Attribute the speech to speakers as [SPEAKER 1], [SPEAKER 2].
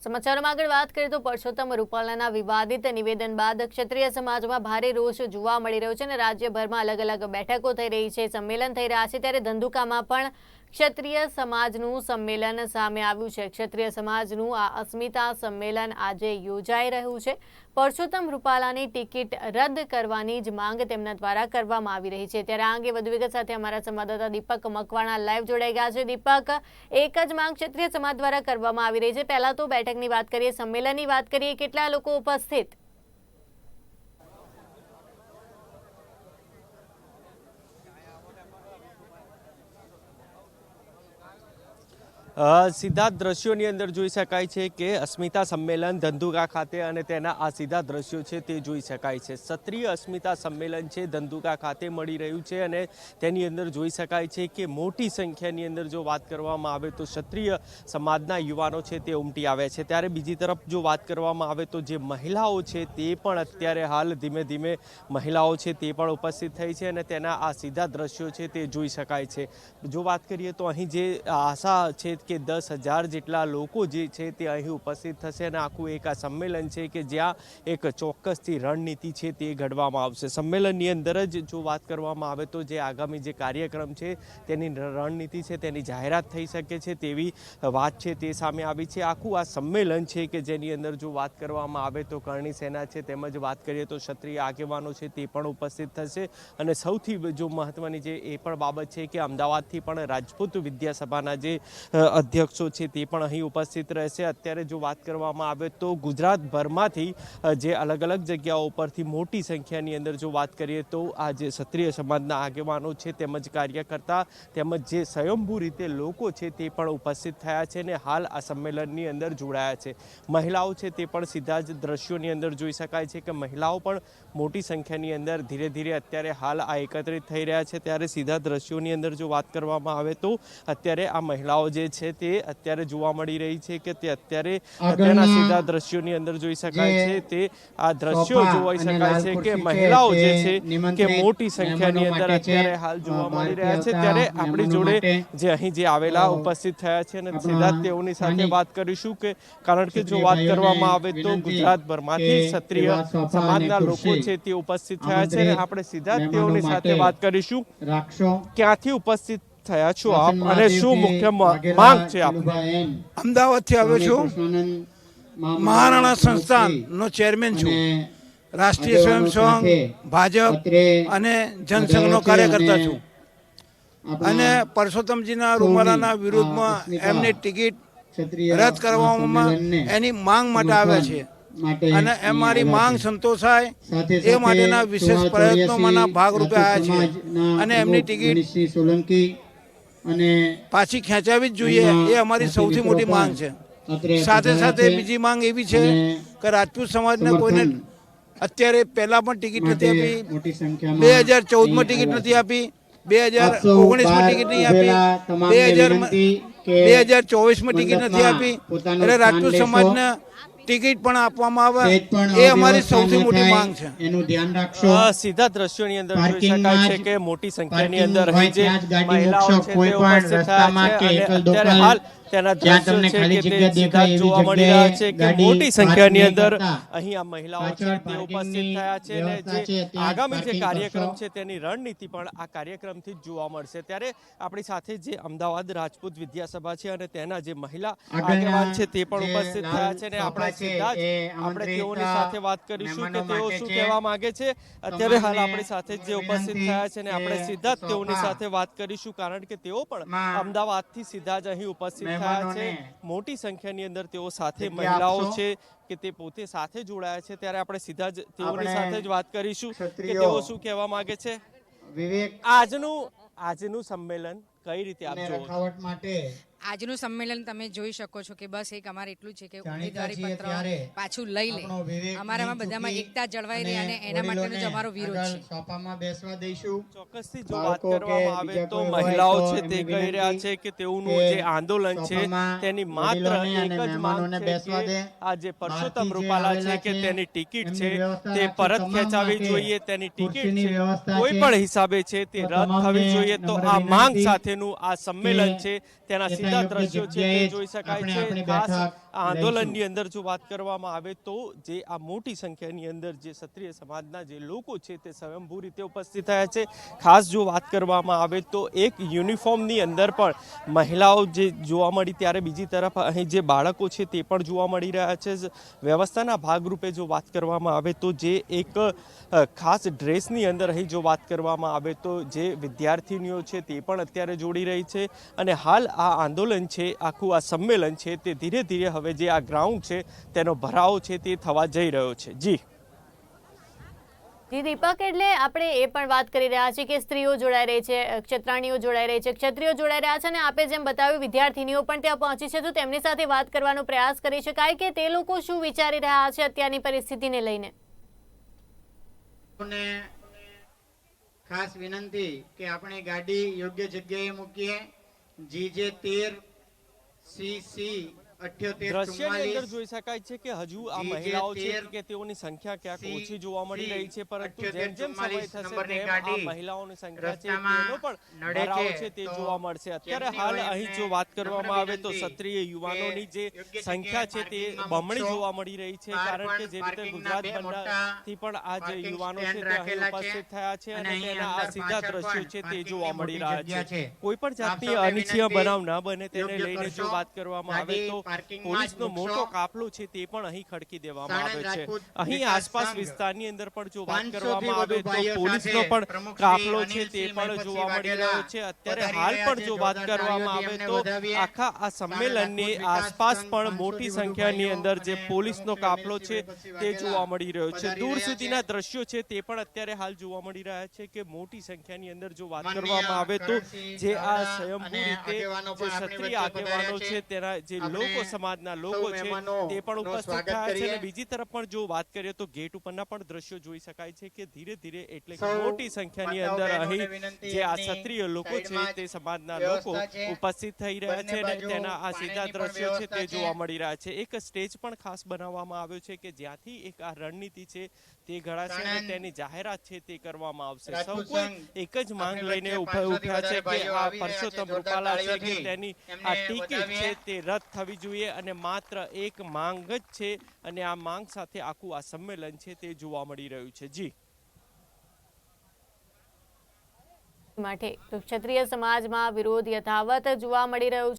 [SPEAKER 1] સમાચારોમાં આગળ વાત કરીએ તો પરસોત્તમ રૂપાલાના વિવાદિત નિવેદન બાદ ક્ષત્રિય સમાજમાં ભારે રોષ જોવા મળી રહ્યો છે અને રાજ્યભરમાં અલગ અલગ બેઠકો થઈ રહી છે, સંમેલન થઈ રહ્યા છે, ત્યારે ધંધુકામાં પણ ક્ષત્રિય સમાજનું સંમેલન સામે આવ્યું છે. ક્ષત્રિય સમાજનું આ અસ્મિતા સંમેલન આજે યોજાઈ રહ્યું છે. પરસોત્તમ રૂપાલાની ટિકિટ રદ કરવાની જ માંગ તેમના દ્વારા કરવામાં આવી રહી છે. ત્યારે આ અંગે વધુ વિગત સાથે અમારા સંવાદદાતા દીપક મકવાણા લાઈવ જોડાઈ ગયા છે. દીપક, એક જ માંગ ક્ષત્રિય સમાજ દ્વારા કરવામાં આવી રહી છે. પહેલાં તો બેઠકની વાત કરીએ, સંમેલનની વાત કરીએ, કેટલા લોકો ઉપસ્થિત?
[SPEAKER 2] સીધા દ્રશ્યોની અંદર જોઈ શકાય છે કે અસ્મિતા સંમેલન ધંધુકા ખાતે અને તેના આ સીધા દ્રશ્યો છે તે જોઈ શકાય છે. ક્ષત્રિય અસ્મિતા સંમેલન છે ધંધુકા ખાતે મળી રહ્યું છે અને તેની અંદર જોઈ શકાય છે કે મોટી સંખ્યાની અંદર જો વાત કરવામાં આવે તો ક્ષત્રિય સમાજના યુવાનો છે તે ઉમટી આવ્યા છે. ત્યારે બીજી તરફ જો વાત કરવામાં આવે તો જે મહિલાઓ છે તે પણ અત્યારે હાલ ધીમે ધીમે મહિલાઓ છે તે પણ ઉપસ્થિત થઈ છે અને તેના આ સીધા દ્રશ્યો છે તે જોઈ શકાય છે. જો વાત કરીએ તો અહીં જે આશા છે કે દસ હજાર જેટલા લોકો જે છે તે અહીં ઉપસ્થિત થશે અને આખું એક આ સંમેલન છે કે જ્યાં એક ચોક્કસથી રણનીતિ છે તે ઘડવામાં આવશે. સંમેલનની અંદર જ જો વાત કરવામાં આવે તો જે આગામી જે કાર્યક્રમ છે તેની રણનીતિ છે, તેની જાહેરાત થઈ શકે છે તેવી વાત છે તે સામે આવી છે. આખું આ સંમેલન છે કે જેની અંદર જો વાત કરવામાં આવે તો કરણી સેના છે તેમજ વાત કરીએ તો ક્ષત્રિય આગેવાનો છે તે પણ ઉપસ્થિત થશે. અને સૌથી જો મહત્વની જે એ પણ બાબત છે કે અમદાવાદથી પણ રાજપૂત વિદ્યાસભાના જે અધ્યક્ષો છે તે પણ અહીં ઉપસ્થિત રહેશે. અત્યારે જો વાત કરવામાં આવે તો ગુજરાતભરમાંથી જે અલગ અલગ જગ્યાઓ ઉપરથી મોટી સંખ્યાની અંદર જો વાત કરીએ તો આ જે ક્ષત્રિય સમાજના આગેવાનો છે તેમજ કાર્યકર્તા તેમજ જે સ્વયંભૂ રીતે લોકો છે તે પણ ઉપસ્થિત થયા છે અને હાલ આ સંમેલનની અંદર જોડાયા છે. મહિલાઓ છે તે પણ સીધા જ દ્રશ્યોની અંદર જોઈ શકાય છે કે મહિલાઓ પણ મોટી સંખ્યાની અંદર ધીરે ધીરે અત્યારે હાલ આ એકત્રિત થઈ રહ્યા છે. ત્યારે સીધા દ્રશ્યોની અંદર જો વાત કરવામાં આવે તો અત્યારે આ મહિલાઓ જે છે તે અત્યારે જોવા મળી રહી છે કે તે અત્યારે અત્યારના સીધા દ્રશ્યોની અંદર જોઈ શકાય છે. તે આ દ્રશ્યો જોઈ શકાય છે કે મહિલાઓ જે છે કે મોટી સંખ્યાની અંદર અત્યારે હાલ જોવા મળી રહ્યા છે. ત્યારે આપણી જોડે જે અહીં જે આવેલા ઉપસ્થિત થયા છે અને સીધા તેઓની સાથે વાત કરીશું કે કારણ કે જો વાત કરવામાં આવે તો ગુજરાતભરમાંથી ક્ષત્રિય સમાજના લોકો છે તે ઉપસ્થિત થયા છે અને આપણે સીધા તેઓની સાથે વાત કરીશું. ક્યાંથી ઉપસ્થિત થયા છો આપ અને શું મુખ્ય માંગ છે આપ
[SPEAKER 3] અમદાવાદથી આવ્યો છું. મહારાણા સંસ્થાનનો ચેરમેન છું. રાષ્ટ્રીય સ્વયંસેવક ભાજપ અને જનસંઘનો કાર્યકર્તા છું. અને પરસોત્તમજીના રૂમાલાના વિરુદ્ધમાં એમની ટિકિટ રદ કરવામાં એની માંગ માટે આવ્યા છે. અને એ મારી માંગ સંતોષાય એ માટેના વિશેષ પ્રયત્નોમાંના ભાગરૂપે આવ્યા છે અને એમની ટિકિટ
[SPEAKER 4] સોલંકી અને
[SPEAKER 3] પાછી ખેંચાવી જ જોઈએ. એ અમારી સૌથી મોટી માંગ છે. સાથે સાથે બીજી માંગ એવી છે કે રાજપૂત સમાજને કોઈને અત્યારે પહેલા પણ ટિકિટ નથી આપી. બે હજાર ચૌદમાં ટિકિટ નથી આપી. બે હજાર ઓગણીસમાં ટિકિટ નહીં આપી. બે હજાર બે હજાર ચોવીસમાં ટિકિટ નથી આપી. એટલે રાજપૂત સમાજને ટિકિટ પણ આપવામાં આવે. એ અમારી સૌથી મોટી માંગ છે.
[SPEAKER 4] એનું ધ્યાન રાખશો.
[SPEAKER 2] સીધા દ્રશ્યોની અંદર જોઈ શકાય છે કે મોટી સંખ્યાની અંદર અહીં જે મહિલાઓ છે
[SPEAKER 4] કોઈ
[SPEAKER 2] તે
[SPEAKER 4] પણ
[SPEAKER 2] ઉપસ્થિત થયા
[SPEAKER 4] રસ્તામાં
[SPEAKER 2] છે
[SPEAKER 4] કે
[SPEAKER 2] અને
[SPEAKER 4] એકલ
[SPEAKER 2] અત્યારે હાલ તેના દ્રશ્યો છે કે તે સીધા જોવા મળી રહ્યા છે કે મોટી સંખ્યાની અંદર અહીં આ મહિલાઓ છે તે ઉપસ્થિત થયા છે અને જે આગામી જે કાર્યક્રમ છે તેની રણનીતિ પણ આ કાર્યક્રમથી જ જોવા મળશે. ત્યારે આપણી સાથે જે અમદાવાદ રાજપૂત વિદ્યાસભા છે અને તેના જે મહિલા આગેવાન છે તે પણ ઉપસ્થિત થયા છે અને આપણે સીધા જ આપણે તેઓની સાથે વાત કરીશું કે તેઓ શું કહેવા માંગે છે. અત્યારે હાલ આપણી સાથે જે ઉપસ્થિત થયા છે ને આપણે સીધા જ તેઓની સાથે વાત કરીશું કારણ કે તેઓ પણ અમદાવાદથી સીધા જ અહીં ઉપસ્થિત છે
[SPEAKER 4] મહેમાનોને
[SPEAKER 2] મોટી સંખ્યાની અંદર તેઓ સાથે મહિલાઓ છે કે તે પોતે સાથે જોડાયા છે ત્યારે આપણે સીધા જ તેઓની સાથે જ વાત કરીશું કે તેઓ શું કહેવા માંગે છે?
[SPEAKER 4] વિવેક
[SPEAKER 2] આજનું આજનું સંમેલન કઈ રીતે આપ
[SPEAKER 4] માટે
[SPEAKER 5] આજનું સંમેલન તમે જોઈ શકો છો કે બસ એક અમારે એટલું છે કે ઉમેદવારી પત્ર પાછું લઈ લે. અમારામાં બધામાં એકતા જળવાઈ રહે અને એના માટેનો જ અમારો વિરોધ છે.
[SPEAKER 4] સોફામાં બેસવા દઈશું.
[SPEAKER 2] ચોક્કસથી જો વાત કરવામાં આવે તો મહિલાઓ છે તે કહી રહ્યા છે કે તેઓનું જે આંદોલન છે તેની માત્ર એક જ માંગ છે કે આ જે પરસોત્તમ રૂપાલા છે કે તેની ટિકિટ છે તે પરત ખેંચાવી જોઈએ તેની ટિકિટ છે. કોઈ પણ હિસાબે છે તે રદ થવી જોઈએ તો આ માંગ સાથેનું આ સંમેલન છે તેના સીધા દ્રશ્યો છે તે જોઈ શકાય છે. ખાસ આ આંદોલનની અંદર જો વાત કરવામાં આવે તો જે આ મોટી સંખ્યાની અંદર જે ક્ષત્રિય સમાજના જે લોકો છે તે સ્વયંભૂ રીતે ઉપસ્થિત થયા છે. ખાસ જો વાત કરવામાં આવે તો એક યુનિફોર્મની અંદર પણ મહિલાઓ જે જોવા મળી ત્યારે બીજી તરફ અહીં જે બાળકો છે તે પણ જોવા મળી રહ્યા છે. વ્યવસ્થાના ભાગરૂપે જો વાત કરવામાં આવે તો જે એક ખાસ ડ્રેસની અંદર અહીં જો વાત કરવામાં આવે તો જે વિદ્યાર્થીનીઓ છે તે પણ અત્યારે જોડી રહી છે. અને હાલ આ આંદોલન છે આખું આ સંમેલન છે તે ધીરે ધીરે હવે જે આ ગ્રાઉન્ડ છે તેનો ભરાવો છે તે થવા જઈ રહ્યો છે. જી.
[SPEAKER 1] જી દીપક એટલે આપણે એ પણ વાત કરી રહ્યા છીએ કે સ્ત્રીઓ જોડાઈ રહી છે ક્ષત્રાણીઓ જોડાઈ રહી છે. ક્ષત્રિયો જોડાઈ રહ્યા છે અને આપે જેમ બતાવ્યું વિદ્યાર્થીનીઓ પણ ત્યાં પહોંચી છે. તો તેમની સાથે વાત કરવાનો પ્રયાસ કરી શકાય કે તે લોકો શું વિચારી રહ્યા છે અત્યારની પરિસ્થિતિને લઈને?
[SPEAKER 4] ખાસ વિનંતી કે આપણે ગાડી યોગ્ય જગ્યાએ મૂકીએ. જીજે તેર સી સી
[SPEAKER 2] દ્રશ્યની અંદર જોઈ શકાય છે કે હજુ આ મહિલાઓ છે કે તેઓની સંખ્યા ક્યાંક ઓછી જોવા મળી રહી છે પરંતુ જેમ જેમ સમય થશે તેમ આ મહિલાઓની સંખ્યા છે તેનો પણ ભરાવો
[SPEAKER 4] છે.
[SPEAKER 2] છે તે જોવા મળશે. અત્યારે હાલ અહીં જો વાત કરવામાં આવે તો ક્ષત્રિય યુવાનોની જે સંખ્યા છે તે બમણી જોવા મળી રહી છે કારણ કે જે રીતે ગુજરાત બંધારણથી પણ આ જે યુવાનો છે તે અહીં ઉપસ્થિત થયા છે
[SPEAKER 4] અને
[SPEAKER 2] તેના આ સીધા દ્રશ્યો છે તે જોવા મળી રહ્યા છે. કોઈ પણ જાતની
[SPEAKER 4] અનિચ્છીય
[SPEAKER 2] બનાવ ન બને તેને લઈને જો વાત કરવામાં આવે તો પોલીસનો મોટો કાફલો છે તે પણ અહીં ખડકી દેવામાં આવે છે. અહીં આસપાસ વિસ્તારની અંદર પણ જો વાત કરવામાં આવે તો પોલીસનો પણ કાફલો છે તે પણ જોવા મળી રહ્યો છે. અત્યારે હાલ પણ જો વાત કરવામાં આવે તો આખા આ સંમેલનની આસપાસ પણ મોટી સંખ્યાની અંદર જે પોલીસનો કાફલો છે તે જોવા મળી રહ્યો છે. દૂર સુધીના દ્રશ્યો છે તે પણ અત્યારે હાલ જોવા મળી રહ્યા છે કે મોટી સંખ્યાની અંદર જો વાત કરવામાં આવે તો જે આ સ્વયંભૂ રીતે જે ક્ષત્રિય આગેવાનો છે. તેના જે
[SPEAKER 4] આપણે
[SPEAKER 2] લોકો સમાજના લોકો છે તે પણ ઉપસ્થિત થયા છે અને બીજી તરફ પણ જો વાત કરીએ તો ગેટ ઉપરના પણ દ્રશ્યો જોઈ શકાય છે કે ધીરે ધીરે એટલે મોટી સંખ્યાની અંદર અહીં જે આ ક્ષત્રિય લોકો છે તે સમાજના લોકો ઉપસ્થિત થઈ રહ્યા છે અને તેના આ સીધા દ્રશ્યો છે તે જોવા મળી રહ્યા છે. એક સ્ટેજ પણ ખાસ બનાવવામાં આવ્યો છે કે જ્યાંથી એક આ રણનીતિ છે તે ઘડાશે અને તેની જાહેરાત છે તે કરવામાં આવશે. સૌ કોઈ એક જ માંગ લઈને ઊભા
[SPEAKER 4] 500
[SPEAKER 2] છે કે આ. પરસોત્તમ રૂપાલા છે કે તેની આ ટિકિટ છે તે રદ થવી જોઈએ અને માત્ર એક માંગ જ છે અને આ માંગ સાથે આખું આ સંમેલન છે તે જોવા મળી રહ્યું છે. જી.
[SPEAKER 1] માટે ક્ષત્રિય સમાજમાં વિરોધ યથાવત જોવા મળી રહ્યો છે.